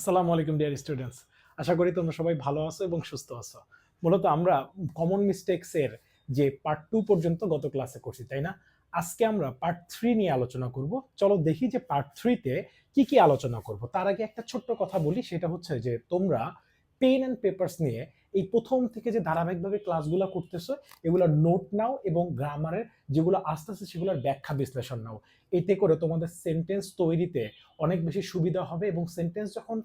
আসসালামু আলাইকুম dear students আশা করি তোমরা সবাই ভালো আছো এবং সুস্থ আছো। মূলত আমরা কমন মিস্টেকস এর যে পার্ট টু পর্যন্ত গত ক্লাসে করছি, তাই না? আজকে আমরা পার্ট থ্রি নিয়ে আলোচনা করব। চলো দেখি যে পার্ট থ্রিতে কি কি আলোচনা করব। তার আগে একটা ছোট্ট কথা বলি, সেটা হচ্ছে যে তোমরা পেন অ্যান্ড পেপারস নিয়ে এই প্রথম থেকে যে ধারাবাহিকভাবে ক্লাসগুলো করতেছো, এগুলো নোট নাও এবং গ্রামারের যেগুলো আস্তে আস্তে সেগুলোর ব্যাখ্যা বিশ্লেষণ নাও। এতে করে তোমাদের সেন্টেন্স তৈরিতে অনেক বেশি সুবিধা হবে এবং সেন্টেন্স যখন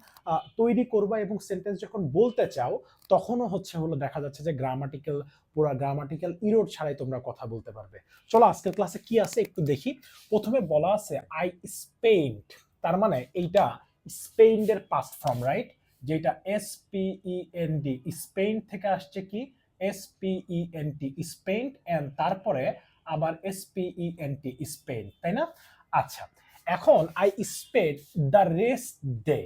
তৈরি করবা এবং সেন্টেন্স যখন বলতে চাও, তখনও হচ্ছে হলো দেখা যাচ্ছে যে গ্রামাটিক্যাল পুরো গ্রামাটিক্যাল ইরোড ছাড়াই তোমরা কথা বলতে পারবে। চলো আজকের ক্লাসে কি আছে একটু দেখি। প্রথমে বলা আছে আই স্পেন্ড তার মানে এইটা স্পেন্ডের পাস্ট ফর্ম রাইট যেটা S P N D spend থেকে আসছে কি? S P N T spend and তারপরে আবার S P N T spent তাই না? আচ্ছা এখন I spend the rest day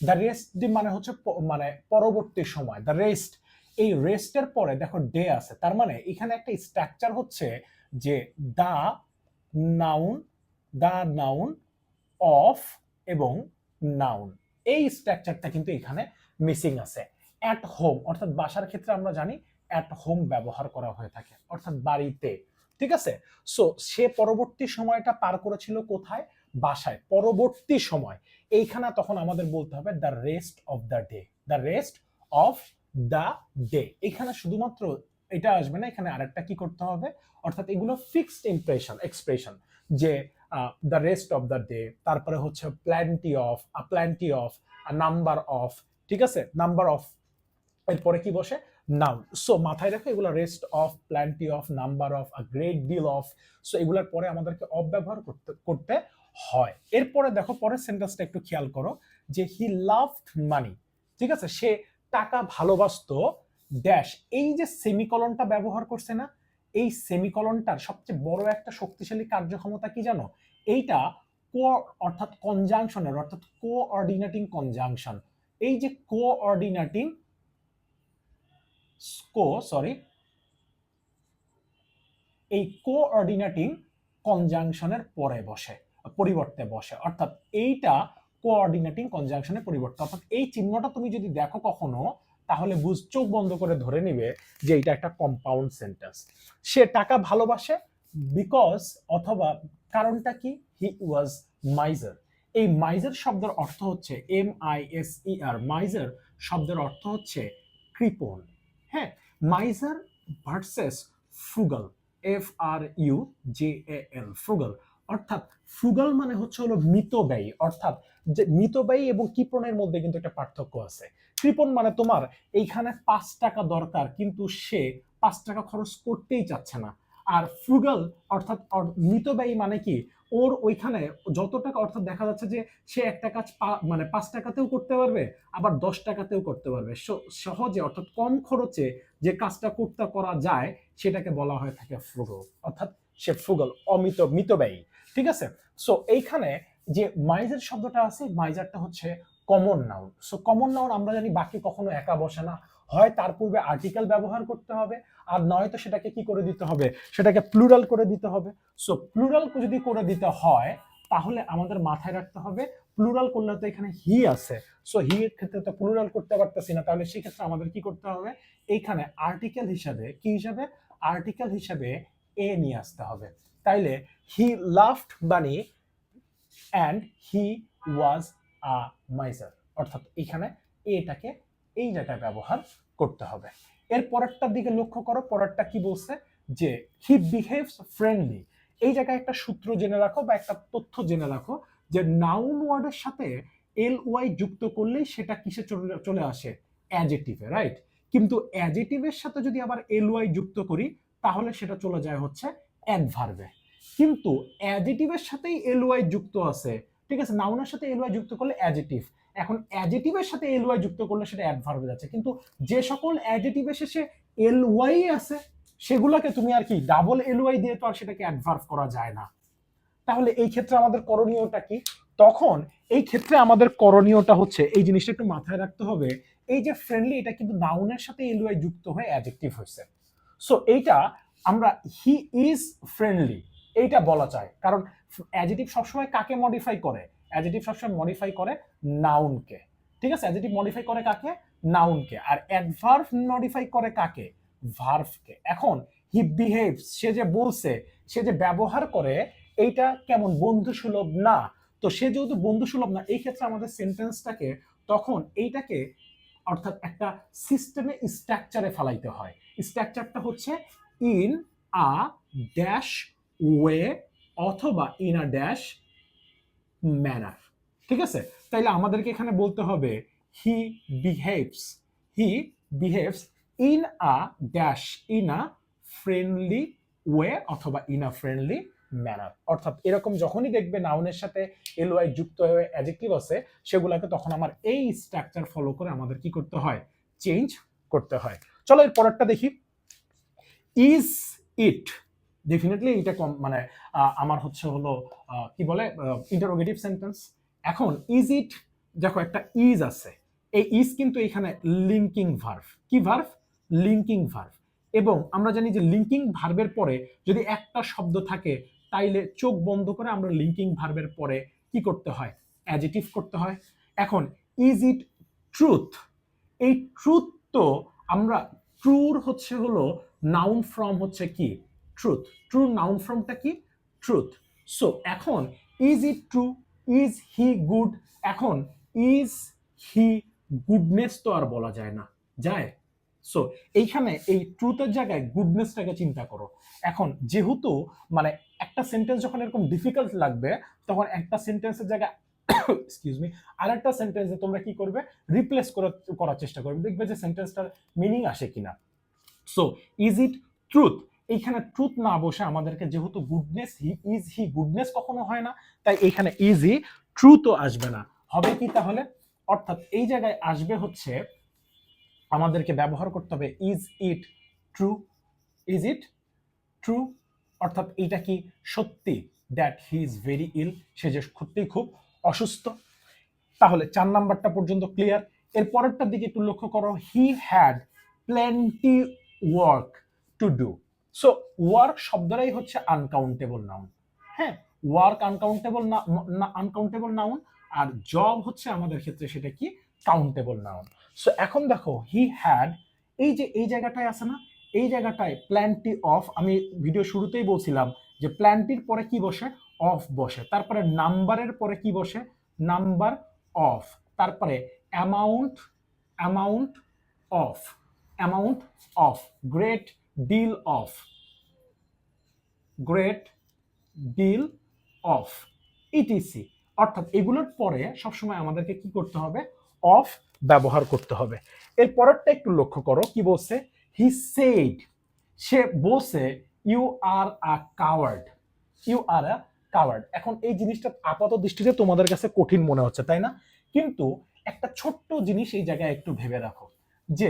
the rest day মানে হচ্ছে মানে পরবর্তী সময় দ্য রেস্ট এই রেস্টের পরে দেখো ডে আছে, তার মানে এখানে একটা স্ট্রাকচার হচ্ছে যে the noun the noun of এবং নাউন এই স্ট্রাকচারটা কিন্তু এখানে মিসিং আছে। অ্যাট হোম অর্থাৎ বাসার ক্ষেত্রে আমরা জানি অ্যাট হোম ব্যবহার করা হয়ে থাকে, অর্থাৎ বাড়িতে, ঠিক আছে? সো সে পরবর্তী সময়টা পার করেছিল কোথায়? বাসায়। পরবর্তী সময়, এইখানে তখন আমাদের বলতে হবে the rest of the day the rest of the day এখানে শুধুমাত্র এটা আসবে না, এখানে আরেকটা কি করতে হবে? অর্থাৎ এগুলো ফিক্সড ইমপ্রেশন এক্সপ্রেশন যে the rest of the day তারপরে হচ্ছে plenty of a plenty of a number of ঠিক আছে? নাম্বার অফ এরপরে কি বসে? নাউন সো মাথায় রাখো, এগুলো rest of plenty of number of a great deal of so এগুলোর পরে আমাদেরকে অফ ব্যবহার করতে করতে হয়। এরপরে দেখো, পরের সেন্টেন্সটা একটু খেয়াল করো, যে হি লাভড মানি ঠিক আছে? সে টাকা ভালোবাসতো ড্যাশ এই যে সেমিকলনটা ব্যবহার করছে না, এই সেমিকলনটার সবচেয়ে বড় একটা শক্তিশালী কার্যক্ষমতা কি জানো? এইটা কো অর্থাৎ কনজাংশনের অর্থাৎ কোঅর্ডিনেটিং কনজাংশন এই যে কোঅর্ডিনেটিং কো সরি এই কোঅর্ডিনেটিং কনজাংশনের পরে বসে, পরিবর্তে বসে। অর্থাৎ এইটা কোঅর্ডিনেটিং কনজাংশনের পরিবর্তে। অর্থাৎ এই চিহ্নটা তুমি যদি দেখো কখনো, তাহলে বুঝ, চোখ বন্ধ করে ধরে নিবে যে এটা একটা কম্পাউন্ড সেন্টেন্স সে টাকা ভালোবাসে বিকজ অথবা কারণটা কি? হি ওয়াজ মাইজার এই মাইজার শব্দের অর্থ হচ্ছে M I S E R miser শব্দের অর্থ হচ্ছে কৃপণ। হ্যাঁ miser versus frugal F R U J L frugal অর্থাৎ ফ্রুগাল মানে হচ্ছে হলো মিতব্যয়ী অর্থাৎ যে মিতব্যয়ী এবং কৃপণের মধ্যে কিন্তু একটা পার্থক্য আছে। কৃপণ মানে তোমার এইখানে পাঁচ টাকা দরকার, কিন্তু সে পাঁচ টাকা খরচ করতেই চাচ্ছে না। আর ফ্রুগাল অর্থাৎ অর- মিতব্যয়ী মানে কি? ওর ওইখানে যত টাকা, অর্থাৎ দেখা যাচ্ছে যে সে একটা কাজ মানে পাঁচ টাকাতেও করতে পারবে, আবার দশ টাকাতেও করতে পারবে। সহজে অর্থাৎ কম খরচে যে কাজটা করতে করা যায়, সেটাকে বলা হয়ে থাকে ফ্রুগাল অর্থাৎ সে ফ্রুগাল অমিত মিতব্যয়ী ঠিক আছে? সো, এইখানে যে মাইজার শব্দটা আছে, মাইজারটা হচ্ছে common noun so common noun আমরা জানি বাকি কখনো একা বসে না। হয় তার পূর্বে আর্টিকেল ব্যবহার করতে হবে আর নয়তো সেটাকে কি করে দিতে হবে? সেটাকে প্লুরাল করে দিতে হবে। সো প্লুরাল যদি করে দিতে হয়, তাহলে আমাদের মাথায় রাখতে হবে প্লুরাল করলে তো এখানে হি আছে। সো হি এর ক্ষেত্রে তো প্লুরাল করতে পারতেছি না, তাহলে সেক্ষেত্রে আমাদের কি করতে হবে? এইখানে আর্টিকেল হিসাবে, কি হিসাবে? আর্টিকেল হিসাবে এ নিয়ে আসতে হবে। তাইলে he loved bunny and he was a miser অর্থাৎ এখানে এটাকে এই জায়গায় ব্যবহার করতে হবে। এর পরেরটার দিকে লক্ষ্য করো, পরেরটা কি বলছে? যে হি বিহেভস ফ্রেন্ডলি এই জায়গায় একটা সূত্র জেনে রাখো বা একটা তথ্য জেনে রাখো যে নাউন ওয়ার্ডের সাথে এল ওয়াই যুক্ত করলেই সেটা কিসে চলে আসে? অ্যাজেটিভে রাইট কিন্তু অ্যাজেটিভের সাথে যদি আবার এল ওয়াই যুক্ত করি, তাহলে সেটা চলে যায় হচ্ছে অ্যাডভার্বে কিন্তু অ্যাজেটিভের সাথেই এল ওয়াই যুক্ত আছে। ঠিক আছে নাউনের সাথে এল ওয়াই যুক্ত করলে অ্যাজেটিভ এখন অ্যাজেটিভের সাথে এল ওয়াই যুক্ত করলে সেটা অ্যাডভার্বে যাচ্ছে। কিন্তু যে সকল অ্যাজেটিভের শেষে এল ওয়াই আছে, সেগুলোকে তুমি আর কি ডাবল এল ওয়াই দিয়ে তো আর সেটাকে অ্যাডভার্ভ করা যায় না। তাহলে এই ক্ষেত্রে আমাদের করণীয়টা কি? তখন এই ক্ষেত্রে আমাদের করণীয়টা হচ্ছে, এই জিনিসটা একটু মাথায় রাখতে হবে, এই যে ফ্রেন্ডলি এটা কিন্তু নাউনের সাথে এল ওয়াই যুক্ত হয়ে অ্যাডজেক্টিভ হয়েছে। সো এইটা আমরা হি ইজ ফ্রেন্ডলি এইটা বলা চায় কারণ অ্যাডজেটিভ সবসময় কাকে মডিফাই করে? অ্যাডজেটিভ সবসময় মডিফাই করে নাউনকে ঠিক আছে? অ্যাডজেক্টিভ মডিফাই করে কাকে? নাউনকে আর অ্যাডভার্ব মডিফাই করে কাকে? ভার্ভকে এখন হি বিহেভস সে যে বলছে, সে যে ব্যবহার করে, এইটা কেমন বন্ধুসুলভ না? তো সে যেহেতু বন্ধুসুলভ না, এই ক্ষেত্রে আমাদের সেন্টেন্সটাকে তখন এইটাকে অর্থাৎ একটা সিস্টেমে স্ট্রাকচারে ফেলাইতে হয়। স্ট্রাকচারটা হচ্ছে ইন আ ড্যাশ ওয়ে অথবা ইন আ ড্যাশ ম্যানার ঠিক আছে? তাইলে আমাদেরকে এখানে বলতে হবে he behaves he behaves in a dash in a friendly way অথবা ইন আ ফ্রেন্ডলি ম্যানার অর্থাৎ এরকম যখনই দেখবে নাউনের সাথে এলওয়াই যুক্ত হয়ে অ্যাডজেক্টিভ আছে, সেগুলোকে তখন আমার এই স্ট্রাকচার ফলো করে আমাদের কি করতে হয়? চেঞ্জ করতে হয়। চলো এর পরেরটা দেখি। ইজ ইট ডেফিনেটলি এটা কম মানে আমার হচ্ছে হলো কি বলে ইন্টারোগেটিভ সেন্টেন্স এখন ইজ ইট দেখো একটা ইজ আছে, এই ইজ কিন্তু এখানে লিঙ্কিং ভার্ভ কি ভার্ভ লিঙ্কিং ভার্ভ এবং আমরা জানি যে লিঙ্কিং ভার্বের পরে যদি একটা শব্দ থাকে, তাইলে চোখ বন্ধ করে আমরা লিঙ্কিং ভার্বের পরে কি করতে হয়? অ্যাজিটিভ করতে হয়। এখন ইজ ইট ট্রুথ এই ট্রুথ তো আমরা ট্রুর হচ্ছে হলো নাউন ফ্রম হচ্ছে কি? ট্রুথ ট্রু নাউন ফর্মটা কি? ট্রুথ সো এখন is it true is he good এখন ইজ হি গুডনেস তো আর বলা যায় না। যায়? সো এইখানে এই ট্রুথের জায়গায় গুডনেসটাকে চিন্তা করো। এখন, যেহেতু মানে একটা সেন্টেন্স যখন এরকম ডিফিকাল্ট লাগবে, তখন একটা সেন্টেন্সের জায়গায় এক্সকিউজ মি আর একটা সেন্টেন্সে তোমরা কি করবে? রিপ্লেস করার চেষ্টা করবে। দেখবে যে সেন্টেন্সটার মিনিং আসে কিনা। সো ইজ ইট ট্রুথ এইখানে ট্রুথ না বসে আমাদেরকে যেহেতু goodness he is he goodness কখনো হয় না, তাই এইখানে ইজি ট্রুথও আসবে না। হবে কি তাহলে? অর্থাৎ এই জায়গায় আসবে হচ্ছে, আমাদেরকে ব্যবহার করতে হবে is it true is it true অর্থাৎ এটা কি সত্যি? That he is very ill সে যে সত্যিই খুব অসুস্থ। তাহলে চার নাম্বারটা পর্যন্ত ক্লিয়ার এর পরেরটার দিকে একটু লক্ষ্য করো he had plenty work to do so work শব্দটাই হচ্ছে আনকাউন্টেবল নাউন হ্যাঁ ওয়ার্ক আনকাউন্টেবল না আনকাউন্টেবল নাউন আর জব হচ্ছে আমাদের ক্ষেত্রে সেটা কি? কাউন্টেবল নাউন সো এখন দেখো হি হ্যাড এই যে, এই জায়গাটায় আছে না, এই জায়গাটায় প্ল্যানটি অফ আমি ভিডিও শুরুতেই বলছিলাম যে প্ল্যানটির পরে কি বসে? অফ বসে। তারপরে নাম্বারের পরে কি বসে? নাম্বার অফ তারপরে amount amount of amount of great deal of great deal of etc অর্থাৎ এগুলোর পরে সবসময় আমাদেরকে কি করতে হবে? অফ ব্যবহার করতে হবে। এর পরেরটা একটু লক্ষ্য করো, কি বলছে? হি সেড সে বলছে you are a coward you are a coward এখন এই জিনিসটা আপাত দৃষ্টিতে তোমাদের কাছে কঠিন মনে হচ্ছে, তাই না? কিন্তু একটা ছোট্ট জিনিস এই জায়গায় একটু ভেবে রাখো, যে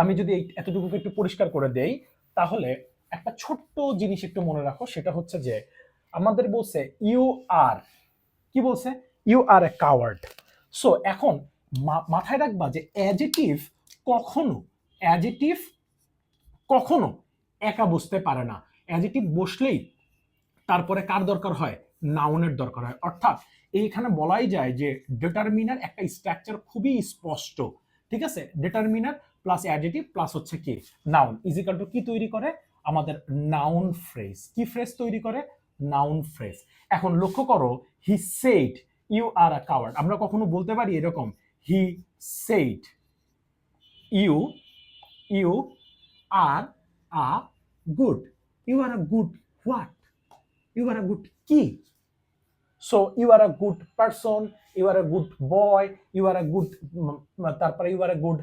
আমি যদি এই এতটুকুকে একটু পরিষ্কার করে দেই, তাহলে একটা ছোট্ট জিনিস একটু মনে রাখো, সেটা হচ্ছে যে আমাদের বলছে ইউ আর কি বলছে? You are a coward so এখন মাথায় রাখবা যে অ্যাজেটিভ কখনো অ্যাজেটিভ কখনো একা বসতে পারে না। অ্যাজেটিভ বসলেই তারপরে কার দরকার হয়? নাউনের দরকার হয়। অর্থাৎ এইখানে বলাই যায় যে ডিটারমিনার একটা স্ট্রাকচার খুবই স্পষ্ট। ঠিক আছে? ডিটারমিনার প্লাস অ্যাডজেটিভ প্লাস হচ্ছে কি? নাউন ইজিক্যাল টু কি তৈরি করে? আমাদের নাউন ফ্রেজ কি ফ্রেজ তৈরি করে? নাউন ফ্রেজ এখন লক্ষ্য করো he said you are a coward আমরা কখনো বলতে পারি এরকম he said you you are a good you are a good what you are a good কি? So you are a good person you are a good boy you are a good তারপরে you are a good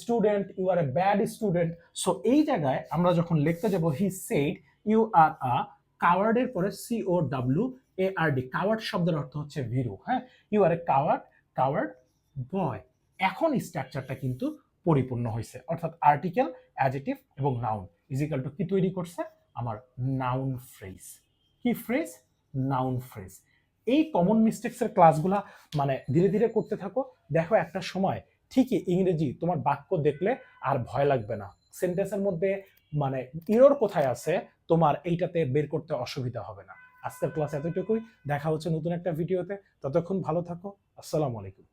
student you are a bad student so এই জায়গায় আমরা যখন লিখতে যাব he said you are a কাওয়ার্ডের পরে C O W A R D coward শব্দের অর্থ হচ্ছে ভিরু হ্যাঁ? You are a coward coward boy এখন স্ট্রাকচারটা কিন্তু পরিপূর্ণ হয়েছে। অর্থাৎ আর্টিকেল অ্যাজেটিভ এবং নাউন ইজিক্যাল টু কি তৈরি করছে? আমার নাউন ফ্রেজ কি ফ্রেজ নাউন ফ্রেজ এই কমন মিস্টেক্সের ক্লাসগুলা মানে ধীরে ধীরে করতে থাকো। দেখো একটা সময় ঠিকই ইংরেজি তোমার বাক্য দেখলে আর ভয় লাগবে না। সেন্টেন্সের মধ্যে মানে ইরোর কোথায় আছে তোমার এইটাতে বের করতে অসুবিধা হবে না। আজকের ক্লাস এতটুকুই। দেখা হচ্ছে নতুন একটা ভিডিওতে ততক্ষণ ভালো থাকো। আসসালামু আলাইকুম।